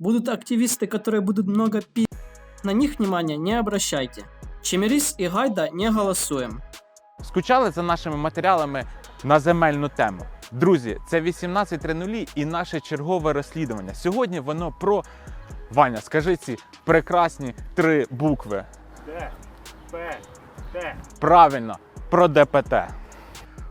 Будут активисты, которые будут много пи... На них внимания не обращайте. Чемерис и Гайда не голосуем. Скучали за нашими матеріалами на земельну тему. Друзі, це 18.00 і наше чергове розслідування. Сьогодні воно про Ваня, скажи ці прекрасні три букви. Д, П, Т. Правильно, про ДПТ.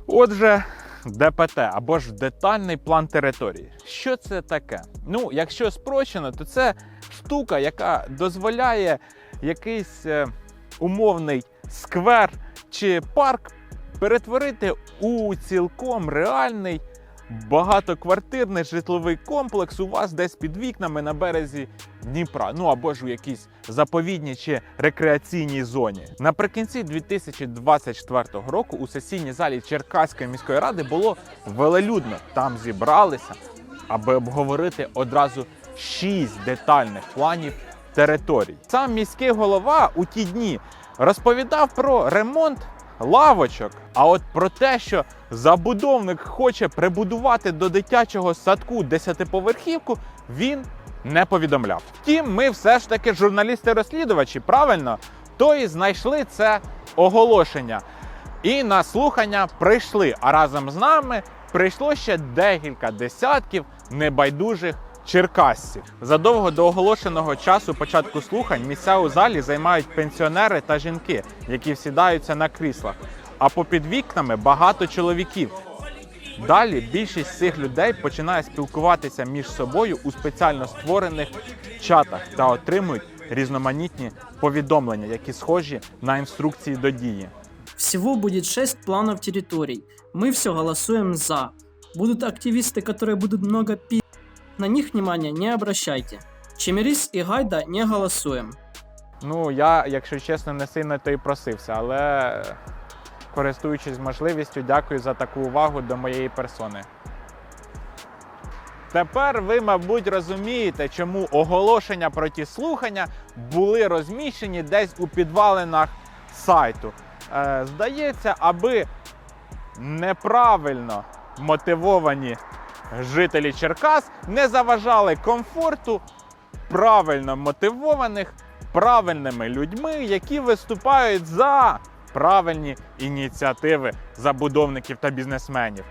Отже, ДПТ або ж детальний план території. Що це таке? Ну, якщо спрощено, то це штука, яка дозволяє якийсь е, умовний сквер чи парк перетворити у цілком реальний багатоквартирний житловий комплекс у вас десь під вікнами на березі Дніпра, ну або ж у якійсь заповідній чи рекреаційній зоні. Наприкінці 2024 року у сесійній залі Черкаської міської ради було велелюдно. Там зібралися, аби обговорити одразу шість детальних планів територій. Сам міський голова у ті дні розповідав про ремонт лавочок. А от про те, що забудовник хоче прибудувати до дитячого садку десятиповерхівку, він не повідомляв. Втім, ми все ж таки журналісти-розслідувачі, правильно? То і знайшли це оголошення. І на слухання прийшли. А разом з нами прийшло ще декілька десятків небайдужих черкасців. Задовго до оголошеного часу початку слухань місця у залі займають пенсіонери та жінки, які всідаються на кріслах. А попід вікнами багато чоловіків. Далі більшість цих людей починає спілкуватися між собою у спеціально створених чатах та отримують різноманітні повідомлення, які схожі на інструкції до дії. Всего будет 6 планов территорий. Мы все голосуем за. Будут активисты, которые будут много пи... на них внимания не обращайте. Чемерис и Гайда не голосуем. Ну, я, якщо чесно, не сильно то і просився, але користуючись можливістю, дякую за таку увагу до моєї персони. Тепер ви, мабуть, розумієте, чому оголошення про ті слухання були розміщені десь у підвалинах сайту. Е, здається, аби неправильно мотивовані жителі Черкас не заважали комфорту правильно мотивованих правильними людьми, які виступають за правильні ініціативи забудовників та бізнесменів.